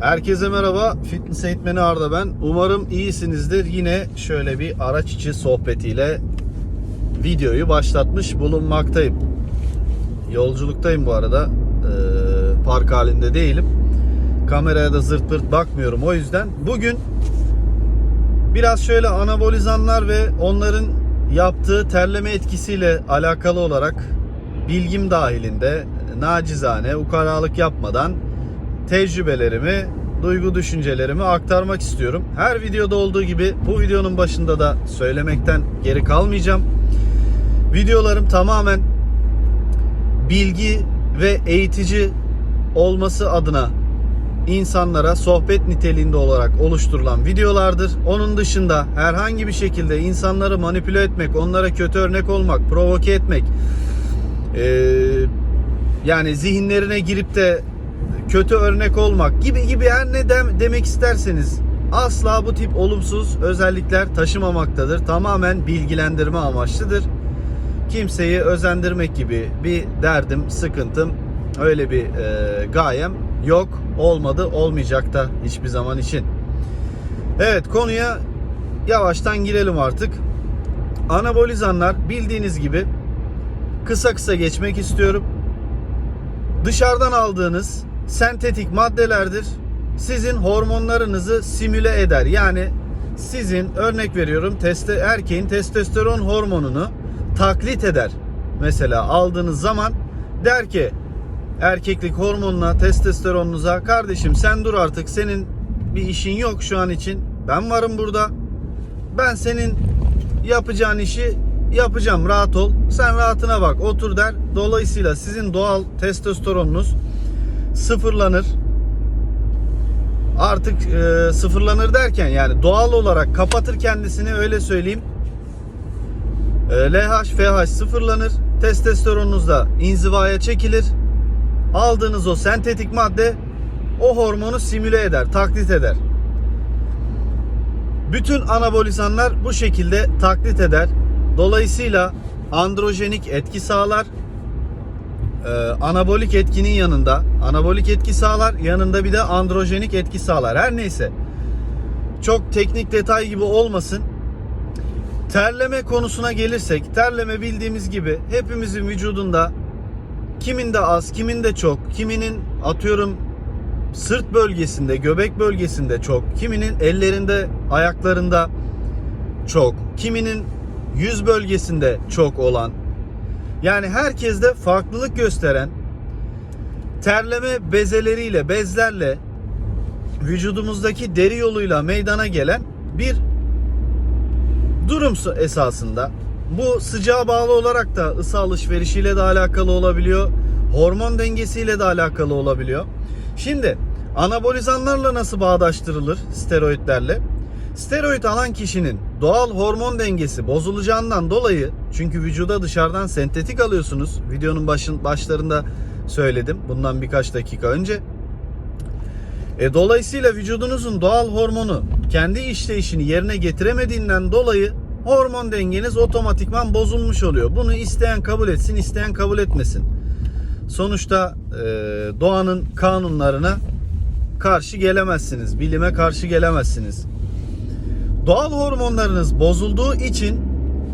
Herkese merhaba. Fitness eğitmeni Arda ben. Umarım iyisinizdir. Yine şöyle bir araç içi sohbetiyle videoyu başlatmış bulunmaktayım. Yolculuktayım bu arada. Ee, park halinde değilim. Kameraya da zırt pırt bakmıyorum. O yüzden bugün biraz şöyle anabolizanlar ve onların yaptığı terleme etkisiyle alakalı olarak bilgim dahilinde nacizane ukalalık yapmadan tecrübelerimi, duygu düşüncelerimi aktarmak istiyorum. Her videoda olduğu gibi bu videonun başında da söylemekten geri kalmayacağım. Videolarım tamamen bilgi ve eğitici olması adına insanlara sohbet niteliğinde olarak oluşturulan videolardır. Onun dışında herhangi bir şekilde insanları manipüle etmek, onlara kötü örnek olmak, provoke etmek, eee, yani zihinlerine girip de kötü örnek olmak gibi gibi her ne dem- demek isterseniz asla bu tip olumsuz özellikler taşımamaktadır. Tamamen bilgilendirme amaçlıdır. Kimseyi özendirmek gibi bir derdim, sıkıntım, öyle bir e, gayem yok. Olmadı, olmayacak da hiçbir zaman için. Evet konuya yavaştan girelim artık. Anabolizanlar bildiğiniz gibi kısa kısa geçmek istiyorum. Dışarıdan aldığınız sentetik maddelerdir. Sizin hormonlarınızı simüle eder. Yani sizin örnek veriyorum teste, erkeğin testosteron hormonunu taklit eder. Mesela aldığınız zaman der ki erkeklik hormonuna, testosteronunuza kardeşim sen dur artık senin bir işin yok şu an için. Ben varım burada. Ben senin yapacağın işi yapacağım rahat ol. Sen rahatına bak otur der. Dolayısıyla sizin doğal testosteronunuz sıfırlanır. Artık e, sıfırlanır derken yani doğal olarak kapatır kendisini öyle söyleyeyim. E, LH, FH sıfırlanır. Testosteronunuz da inzivaya çekilir. Aldığınız o sentetik madde o hormonu simüle eder, taklit eder. Bütün anabolizanlar bu şekilde taklit eder. Dolayısıyla androjenik etki sağlar. Ee, anabolik etkinin yanında anabolik etki sağlar. Yanında bir de androjenik etki sağlar. Her neyse. Çok teknik detay gibi olmasın. Terleme konusuna gelirsek, terleme bildiğimiz gibi hepimizin vücudunda kiminde az, kiminde çok, kiminin atıyorum sırt bölgesinde, göbek bölgesinde çok, kiminin ellerinde, ayaklarında çok, kiminin yüz bölgesinde çok olan yani herkeste farklılık gösteren terleme bezeleriyle, bezlerle vücudumuzdaki deri yoluyla meydana gelen bir durum esasında. Bu sıcağa bağlı olarak da ısı alışverişiyle de alakalı olabiliyor. Hormon dengesiyle de alakalı olabiliyor. Şimdi anabolizanlarla nasıl bağdaştırılır steroidlerle? Steroid alan kişinin doğal hormon dengesi bozulacağından dolayı çünkü vücuda dışarıdan sentetik alıyorsunuz. Videonun başın başlarında söyledim bundan birkaç dakika önce. E, dolayısıyla vücudunuzun doğal hormonu kendi işleyişini yerine getiremediğinden dolayı hormon dengeniz otomatikman bozulmuş oluyor. Bunu isteyen kabul etsin, isteyen kabul etmesin. Sonuçta e, doğanın kanunlarına karşı gelemezsiniz. Bilime karşı gelemezsiniz. Doğal hormonlarınız bozulduğu için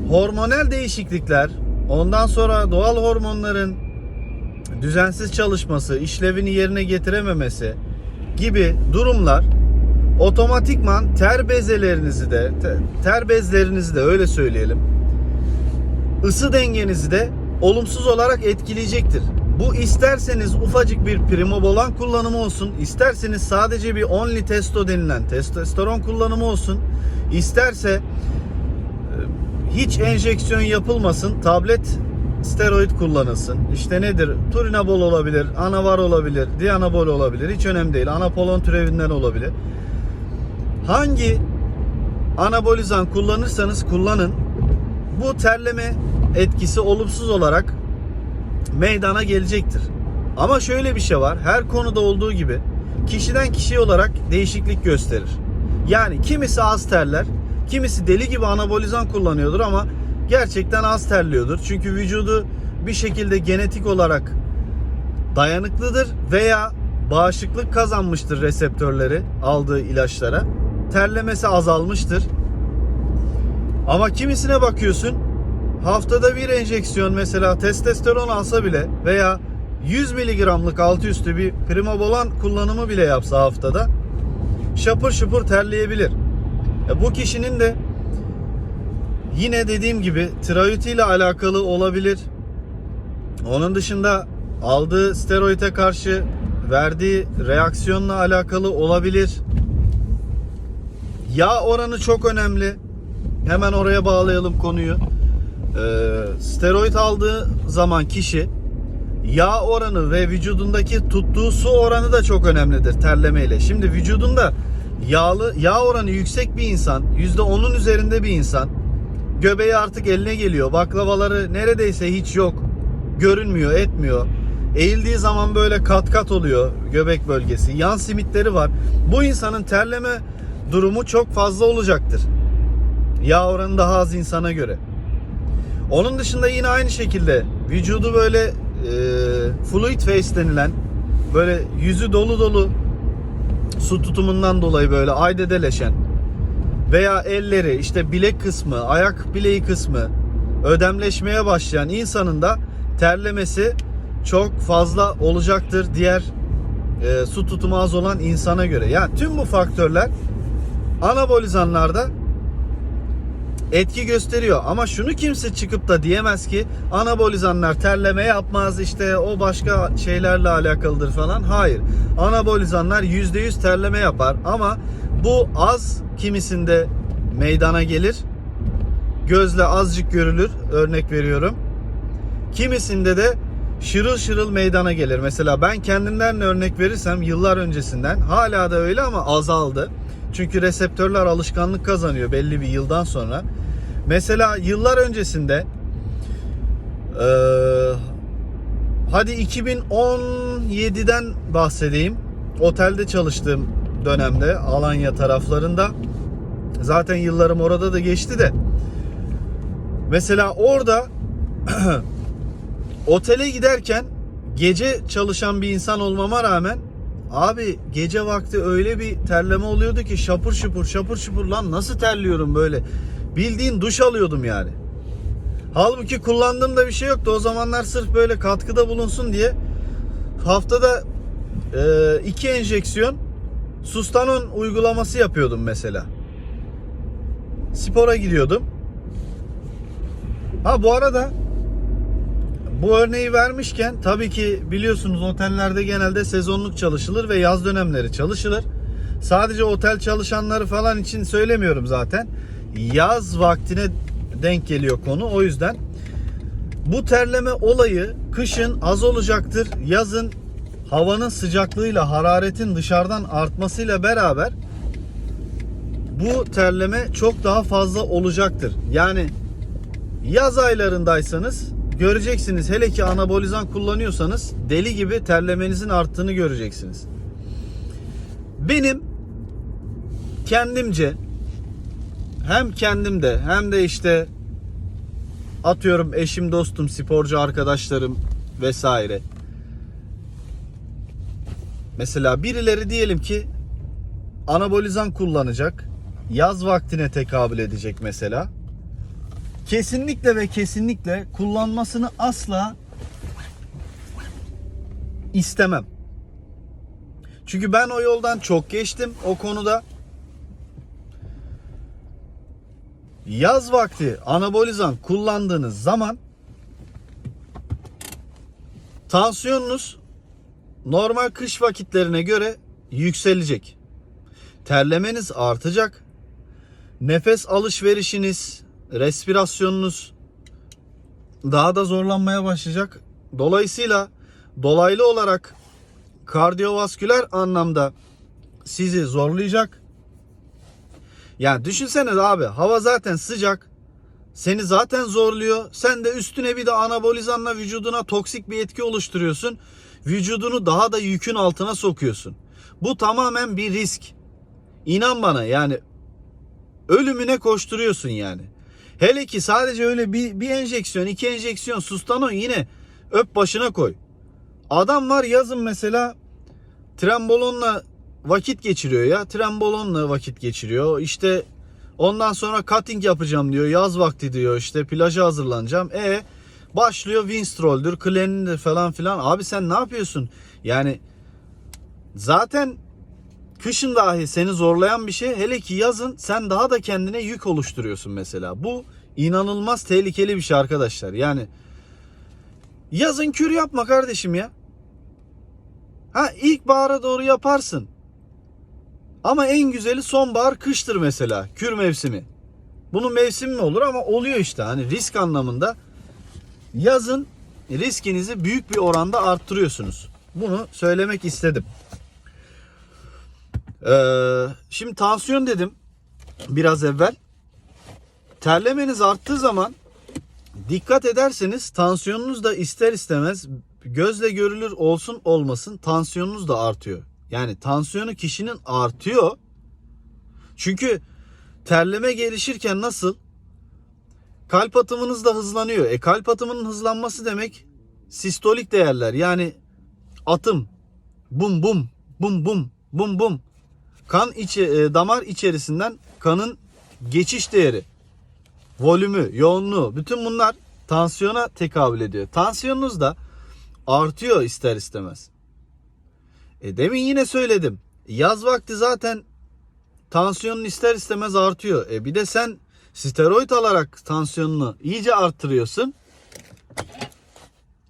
hormonal değişiklikler, ondan sonra doğal hormonların düzensiz çalışması, işlevini yerine getirememesi gibi durumlar otomatikman ter bezelerinizi de ter bezlerinizi de öyle söyleyelim. ısı dengenizi de olumsuz olarak etkileyecektir. Bu isterseniz ufacık bir primobolan kullanımı olsun, isterseniz sadece bir only testo denilen testosteron kullanımı olsun, isterse e, hiç enjeksiyon yapılmasın, tablet steroid kullanılsın. İşte nedir? Turinabol olabilir, anavar olabilir, dianabol olabilir. Hiç önemli değil. Anapolon türevinden olabilir. Hangi anabolizan kullanırsanız kullanın. Bu terleme etkisi olumsuz olarak meydana gelecektir. Ama şöyle bir şey var. Her konuda olduğu gibi kişiden kişiye olarak değişiklik gösterir. Yani kimisi az terler, kimisi deli gibi anabolizan kullanıyordur ama gerçekten az terliyordur. Çünkü vücudu bir şekilde genetik olarak dayanıklıdır veya bağışıklık kazanmıştır reseptörleri aldığı ilaçlara. Terlemesi azalmıştır. Ama kimisine bakıyorsun haftada bir enjeksiyon mesela testosteron alsa bile veya 100 miligramlık altı üstü bir primobolan kullanımı bile yapsa haftada şapır şupur terleyebilir. E bu kişinin de yine dediğim gibi tiroid ile alakalı olabilir. Onun dışında aldığı steroide karşı verdiği reaksiyonla alakalı olabilir. Yağ oranı çok önemli. Hemen oraya bağlayalım konuyu. Ee, steroid aldığı zaman kişi yağ oranı ve vücudundaki tuttuğu su oranı da çok önemlidir terlemeyle. Şimdi vücudunda yağlı yağ oranı yüksek bir insan, %10'un üzerinde bir insan göbeği artık eline geliyor. Baklavaları neredeyse hiç yok. Görünmüyor, etmiyor. Eğildiği zaman böyle kat kat oluyor göbek bölgesi. Yan simitleri var. Bu insanın terleme durumu çok fazla olacaktır. Yağ oranı daha az insana göre. Onun dışında yine aynı şekilde vücudu böyle e, fluid face denilen böyle yüzü dolu dolu su tutumundan dolayı böyle aydedeleşen veya elleri işte bilek kısmı, ayak bileği kısmı ödemleşmeye başlayan insanın da terlemesi çok fazla olacaktır diğer e, su tutumu az olan insana göre. Yani tüm bu faktörler anabolizanlarda etki gösteriyor. Ama şunu kimse çıkıp da diyemez ki anabolizanlar terleme yapmaz işte o başka şeylerle alakalıdır falan. Hayır. Anabolizanlar %100 terleme yapar ama bu az kimisinde meydana gelir. Gözle azıcık görülür. Örnek veriyorum. Kimisinde de şırıl şırıl meydana gelir. Mesela ben kendimden örnek verirsem yıllar öncesinden hala da öyle ama azaldı. Çünkü reseptörler alışkanlık kazanıyor belli bir yıldan sonra. Mesela yıllar öncesinde eee, hadi 2017'den bahsedeyim. Otelde çalıştığım dönemde Alanya taraflarında zaten yıllarım orada da geçti de mesela orada otele giderken gece çalışan bir insan olmama rağmen abi gece vakti öyle bir terleme oluyordu ki şapur şupur şapur şupur lan nasıl terliyorum böyle bildiğin duş alıyordum yani. Halbuki kullandığımda bir şey yoktu. O zamanlar sırf böyle katkıda bulunsun diye haftada e, iki enjeksiyon sustanon uygulaması yapıyordum mesela. Spora gidiyordum. Ha bu arada bu örneği vermişken tabii ki biliyorsunuz otellerde genelde sezonluk çalışılır ve yaz dönemleri çalışılır. Sadece otel çalışanları falan için söylemiyorum zaten. Yaz vaktine denk geliyor konu. O yüzden bu terleme olayı kışın az olacaktır. Yazın havanın sıcaklığıyla hararetin dışarıdan artmasıyla beraber bu terleme çok daha fazla olacaktır. Yani yaz aylarındaysanız göreceksiniz hele ki anabolizan kullanıyorsanız deli gibi terlemenizin arttığını göreceksiniz. Benim kendimce hem kendimde hem de işte atıyorum eşim, dostum, sporcu arkadaşlarım vesaire. Mesela birileri diyelim ki anabolizan kullanacak. Yaz vaktine tekabül edecek mesela. Kesinlikle ve kesinlikle kullanmasını asla istemem. Çünkü ben o yoldan çok geçtim o konuda. Yaz vakti anabolizan kullandığınız zaman tansiyonunuz normal kış vakitlerine göre yükselecek. Terlemeniz artacak. Nefes alışverişiniz, respirasyonunuz daha da zorlanmaya başlayacak. Dolayısıyla dolaylı olarak kardiyovasküler anlamda sizi zorlayacak. Yani düşünseniz abi hava zaten sıcak. Seni zaten zorluyor. Sen de üstüne bir de anabolizanla vücuduna toksik bir etki oluşturuyorsun. Vücudunu daha da yükün altına sokuyorsun. Bu tamamen bir risk. İnan bana yani ölümüne koşturuyorsun yani. Hele ki sadece öyle bir, bir enjeksiyon, iki enjeksiyon sustanon yine öp başına koy. Adam var yazın mesela Trembolonla vakit geçiriyor ya. Trembolonla vakit geçiriyor. İşte ondan sonra cutting yapacağım diyor. Yaz vakti diyor. İşte plaja hazırlanacağım. E başlıyor Winstrol'dür, Clean'dir falan filan. Abi sen ne yapıyorsun? Yani zaten kışın dahi seni zorlayan bir şey. Hele ki yazın sen daha da kendine yük oluşturuyorsun mesela. Bu inanılmaz tehlikeli bir şey arkadaşlar. Yani yazın kür yapma kardeşim ya. Ha ilkbahara doğru yaparsın. Ama en güzeli sonbahar kıştır mesela. Kür mevsimi. Bunun mevsimi mi olur ama oluyor işte. Hani risk anlamında yazın riskinizi büyük bir oranda arttırıyorsunuz. Bunu söylemek istedim. Ee, şimdi tansiyon dedim biraz evvel. Terlemeniz arttığı zaman dikkat ederseniz tansiyonunuz da ister istemez gözle görülür olsun olmasın tansiyonunuz da artıyor. Yani tansiyonu kişinin artıyor. Çünkü terleme gelişirken nasıl? Kalp atımınız da hızlanıyor. E kalp atımının hızlanması demek sistolik değerler. Yani atım bum bum bum bum bum bum kan içi e, damar içerisinden kanın geçiş değeri, volümü, yoğunluğu bütün bunlar tansiyona tekabül ediyor. Tansiyonunuz da artıyor ister istemez. E demin yine söyledim. Yaz vakti zaten tansiyonun ister istemez artıyor. E bir de sen steroid alarak tansiyonunu iyice arttırıyorsun.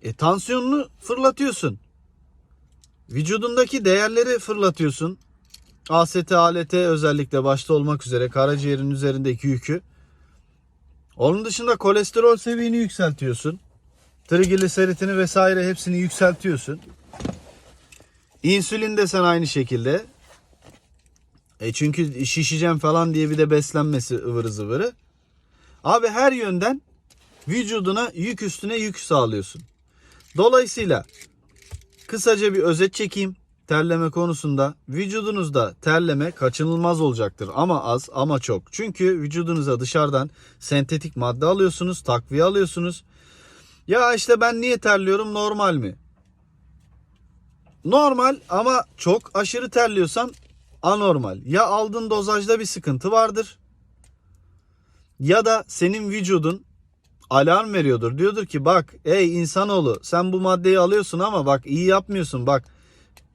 E tansiyonunu fırlatıyorsun. Vücudundaki değerleri fırlatıyorsun. AST, ALT özellikle başta olmak üzere karaciğerin üzerindeki yükü. Onun dışında kolesterol seviyeni yükseltiyorsun. Trigliseritini vesaire hepsini yükseltiyorsun. İnsülin de sen aynı şekilde. E çünkü şişeceğim falan diye bir de beslenmesi ıvırı zıvırı. Abi her yönden vücuduna yük üstüne yük sağlıyorsun. Dolayısıyla kısaca bir özet çekeyim terleme konusunda. Vücudunuzda terleme kaçınılmaz olacaktır ama az ama çok. Çünkü vücudunuza dışarıdan sentetik madde alıyorsunuz, takviye alıyorsunuz. Ya işte ben niye terliyorum normal mi? Normal ama çok aşırı terliyorsan anormal. Ya aldığın dozajda bir sıkıntı vardır. Ya da senin vücudun alarm veriyordur. Diyordur ki bak ey insanoğlu sen bu maddeyi alıyorsun ama bak iyi yapmıyorsun. Bak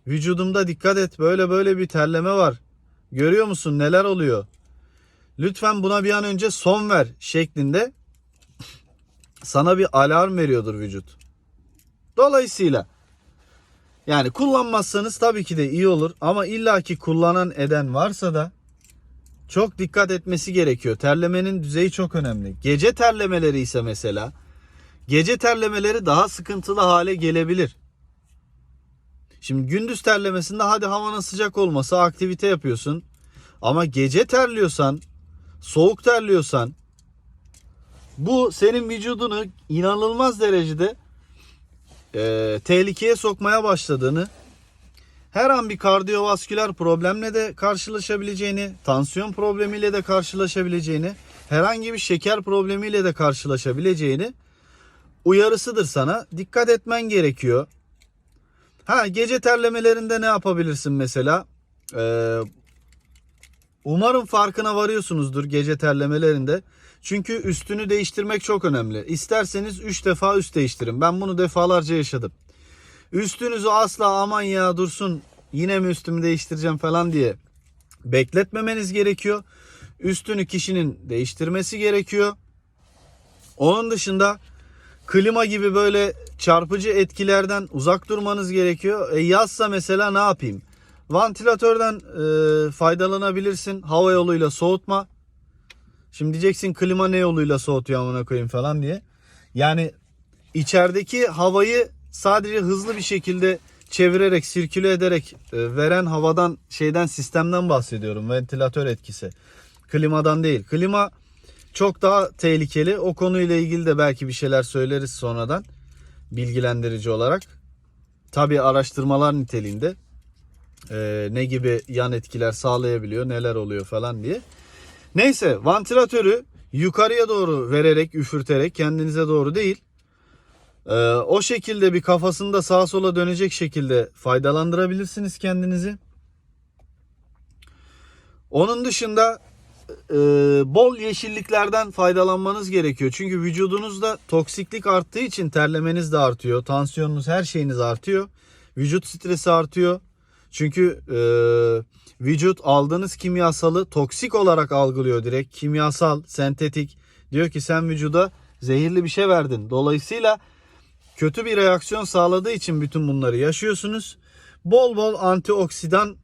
vücudumda dikkat et böyle böyle bir terleme var. Görüyor musun neler oluyor? Lütfen buna bir an önce son ver şeklinde sana bir alarm veriyordur vücut. Dolayısıyla yani kullanmazsanız tabii ki de iyi olur ama illaki kullanan eden varsa da çok dikkat etmesi gerekiyor. Terlemenin düzeyi çok önemli. Gece terlemeleri ise mesela gece terlemeleri daha sıkıntılı hale gelebilir. Şimdi gündüz terlemesinde hadi havanın sıcak olması aktivite yapıyorsun. Ama gece terliyorsan, soğuk terliyorsan bu senin vücudunu inanılmaz derecede e, tehlikeye sokmaya başladığını, her an bir kardiyovasküler problemle de karşılaşabileceğini, tansiyon problemiyle de karşılaşabileceğini, herhangi bir şeker problemiyle de karşılaşabileceğini uyarısıdır sana. Dikkat etmen gerekiyor. Ha gece terlemelerinde ne yapabilirsin mesela? Ee, umarım farkına varıyorsunuzdur gece terlemelerinde. Çünkü üstünü değiştirmek çok önemli. İsterseniz 3 defa üst değiştirin. Ben bunu defalarca yaşadım. Üstünüzü asla aman ya dursun yine mi üstümü değiştireceğim falan diye bekletmemeniz gerekiyor. Üstünü kişinin değiştirmesi gerekiyor. Onun dışında klima gibi böyle çarpıcı etkilerden uzak durmanız gerekiyor. E yazsa mesela ne yapayım? Vantilatörden e, faydalanabilirsin. Hava yoluyla soğutma. Şimdi diyeceksin klima ne yoluyla soğutuyor amına koyayım falan diye. Yani içerideki havayı sadece hızlı bir şekilde çevirerek, sirküle ederek e, veren havadan şeyden sistemden bahsediyorum. Ventilatör etkisi. Klimadan değil. Klima çok daha tehlikeli. O konuyla ilgili de belki bir şeyler söyleriz sonradan. Bilgilendirici olarak. Tabi araştırmalar niteliğinde. Ee, ne gibi yan etkiler sağlayabiliyor, neler oluyor falan diye. Neyse vantilatörü yukarıya doğru vererek, üfürterek kendinize doğru değil. Ee, o şekilde bir kafasında sağa sola dönecek şekilde faydalandırabilirsiniz kendinizi. Onun dışında e, bol yeşilliklerden faydalanmanız gerekiyor. Çünkü vücudunuzda toksiklik arttığı için terlemeniz de artıyor. Tansiyonunuz her şeyiniz artıyor. Vücut stresi artıyor. Çünkü e, vücut aldığınız kimyasalı toksik olarak algılıyor direkt. Kimyasal, sentetik. Diyor ki sen vücuda zehirli bir şey verdin. Dolayısıyla kötü bir reaksiyon sağladığı için bütün bunları yaşıyorsunuz. Bol bol antioksidan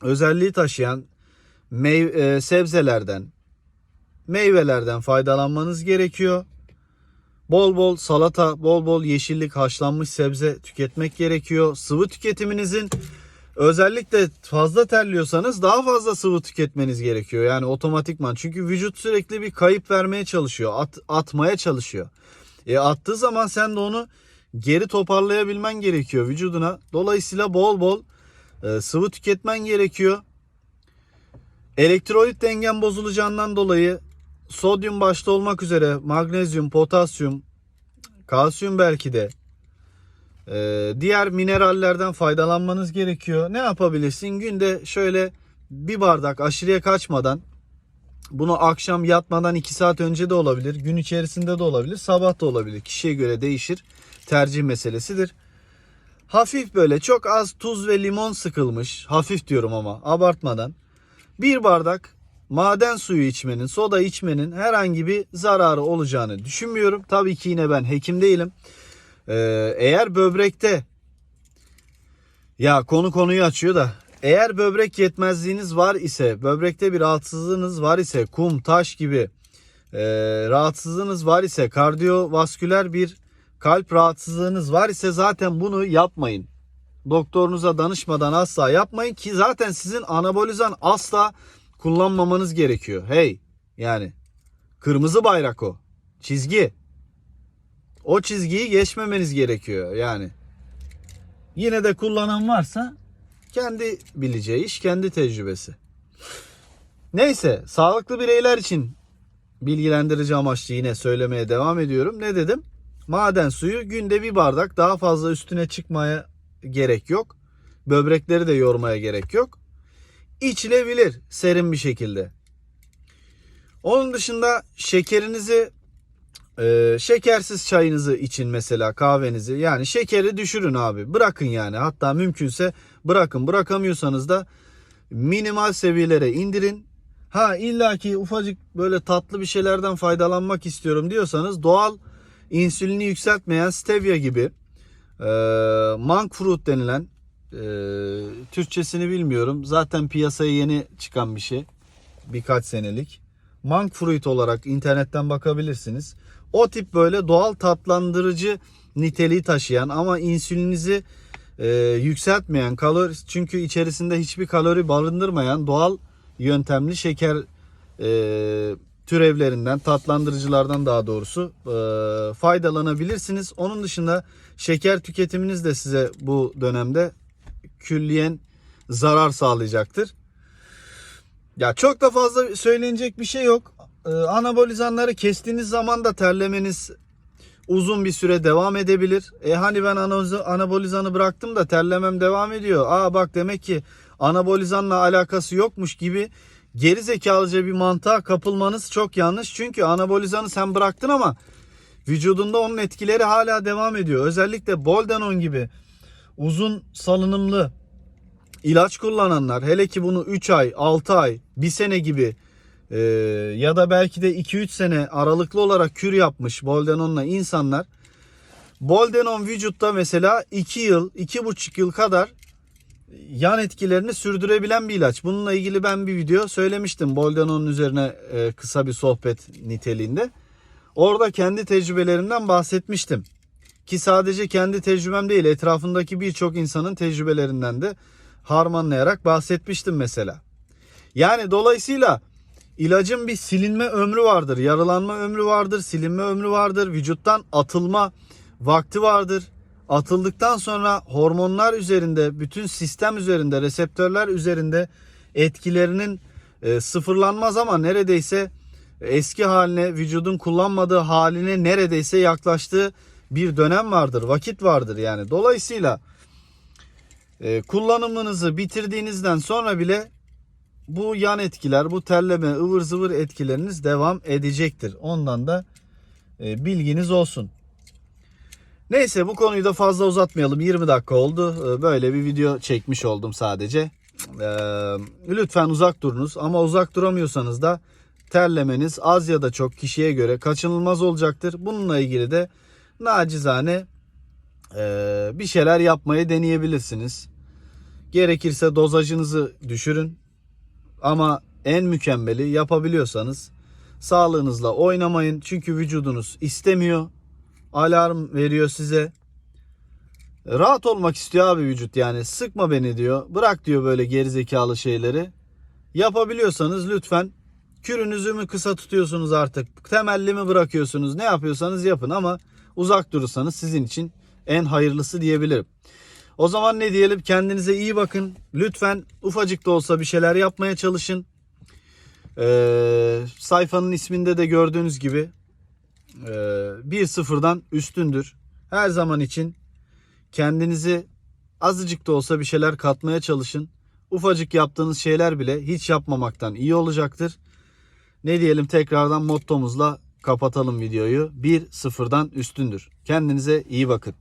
özelliği taşıyan meyve, e, sebzelerden, meyvelerden faydalanmanız gerekiyor. Bol bol salata, bol bol yeşillik, haşlanmış sebze tüketmek gerekiyor. Sıvı tüketiminizin özellikle fazla terliyorsanız daha fazla sıvı tüketmeniz gerekiyor. Yani otomatikman. Çünkü vücut sürekli bir kayıp vermeye çalışıyor. At, atmaya çalışıyor. E attığı zaman sen de onu geri toparlayabilmen gerekiyor vücuduna. Dolayısıyla bol bol e, sıvı tüketmen gerekiyor. Elektrolit dengen bozulacağından dolayı sodyum başta olmak üzere magnezyum, potasyum, kalsiyum belki de e, diğer minerallerden faydalanmanız gerekiyor. Ne yapabilirsin? Günde şöyle bir bardak aşırıya kaçmadan bunu akşam yatmadan 2 saat önce de olabilir. Gün içerisinde de olabilir. Sabah da olabilir. Kişiye göre değişir. Tercih meselesidir. Hafif böyle çok az tuz ve limon sıkılmış. Hafif diyorum ama abartmadan. Bir bardak maden suyu içmenin, soda içmenin herhangi bir zararı olacağını düşünmüyorum. Tabii ki yine ben hekim değilim. Ee, eğer böbrekte ya konu konuyu açıyor da eğer böbrek yetmezliğiniz var ise, böbrekte bir rahatsızlığınız var ise, kum, taş gibi e, rahatsızlığınız var ise, kardiyovasküler bir kalp rahatsızlığınız var ise zaten bunu yapmayın. Doktorunuza danışmadan asla yapmayın ki zaten sizin anabolizan asla kullanmamanız gerekiyor. Hey yani kırmızı bayrak o. Çizgi. O çizgiyi geçmemeniz gerekiyor yani. Yine de kullanan varsa kendi bileceği iş, kendi tecrübesi. Neyse, sağlıklı bireyler için bilgilendirici amaçlı yine söylemeye devam ediyorum. Ne dedim? Maden suyu günde bir bardak daha fazla üstüne çıkmaya gerek yok. Böbrekleri de yormaya gerek yok. İçilebilir serin bir şekilde. Onun dışında şekerinizi e, şekersiz çayınızı için mesela kahvenizi yani şekeri düşürün abi bırakın yani hatta mümkünse bırakın bırakamıyorsanız da minimal seviyelere indirin. Ha illaki ufacık böyle tatlı bir şeylerden faydalanmak istiyorum diyorsanız doğal insülini yükseltmeyen stevia gibi e, monk fruit denilen e, Türkçesini bilmiyorum. Zaten piyasaya yeni çıkan bir şey. Birkaç senelik. Monk fruit olarak internetten bakabilirsiniz. O tip böyle doğal tatlandırıcı niteliği taşıyan ama insülinizi e, yükseltmeyen kalori çünkü içerisinde hiçbir kalori barındırmayan doğal yöntemli şeker e, türevlerinden tatlandırıcılardan daha doğrusu e, faydalanabilirsiniz. Onun dışında şeker tüketiminiz de size bu dönemde külliyen zarar sağlayacaktır. Ya çok da fazla söylenecek bir şey yok. Ee, anabolizanları kestiğiniz zaman da terlemeniz uzun bir süre devam edebilir. E hani ben anabolizanı bıraktım da terlemem devam ediyor. Aa bak demek ki anabolizanla alakası yokmuş gibi geri zekalıca bir mantığa kapılmanız çok yanlış. Çünkü anabolizanı sen bıraktın ama vücudunda onun etkileri hala devam ediyor. Özellikle Boldenon gibi uzun salınımlı ilaç kullananlar hele ki bunu 3 ay, 6 ay, 1 sene gibi e, ya da belki de 2-3 sene aralıklı olarak kür yapmış Boldenon'la insanlar Boldenon vücutta mesela 2 yıl, 2,5 yıl kadar yan etkilerini sürdürebilen bir ilaç. Bununla ilgili ben bir video söylemiştim. Boldenon'un üzerine e, kısa bir sohbet niteliğinde. Orada kendi tecrübelerimden bahsetmiştim. Ki sadece kendi tecrübem değil etrafındaki birçok insanın tecrübelerinden de harmanlayarak bahsetmiştim mesela. Yani dolayısıyla ilacın bir silinme ömrü vardır, yaralanma ömrü vardır, silinme ömrü vardır, vücuttan atılma vakti vardır. Atıldıktan sonra hormonlar üzerinde, bütün sistem üzerinde, reseptörler üzerinde etkilerinin e, sıfırlanmaz ama neredeyse eski haline, vücudun kullanmadığı haline neredeyse yaklaştığı bir dönem vardır, vakit vardır yani. Dolayısıyla e, kullanımınızı bitirdiğinizden sonra bile bu yan etkiler, bu terleme, ıvır zıvır etkileriniz devam edecektir. Ondan da e, bilginiz olsun. Neyse bu konuyu da fazla uzatmayalım. 20 dakika oldu. E, Böyle bir video çekmiş oldum sadece. E, lütfen uzak durunuz ama uzak duramıyorsanız da terlemeniz az ya da çok kişiye göre kaçınılmaz olacaktır. Bununla ilgili de nacizane e, bir şeyler yapmayı deneyebilirsiniz. Gerekirse dozajınızı düşürün. Ama en mükemmeli yapabiliyorsanız sağlığınızla oynamayın. Çünkü vücudunuz istemiyor. Alarm veriyor size. Rahat olmak istiyor abi vücut yani. Sıkma beni diyor. Bırak diyor böyle gerizekalı şeyleri. Yapabiliyorsanız lütfen kürünüzü mü kısa tutuyorsunuz artık? Temelli mi bırakıyorsunuz? Ne yapıyorsanız yapın ama uzak durursanız sizin için en hayırlısı diyebilirim. O zaman ne diyelim? Kendinize iyi bakın. Lütfen ufacık da olsa bir şeyler yapmaya çalışın. Ee, sayfanın isminde de gördüğünüz gibi e, 1-0'dan üstündür. Her zaman için kendinizi azıcık da olsa bir şeyler katmaya çalışın. Ufacık yaptığınız şeyler bile hiç yapmamaktan iyi olacaktır. Ne diyelim tekrardan mottomuzla kapatalım videoyu. 1-0'dan üstündür. Kendinize iyi bakın.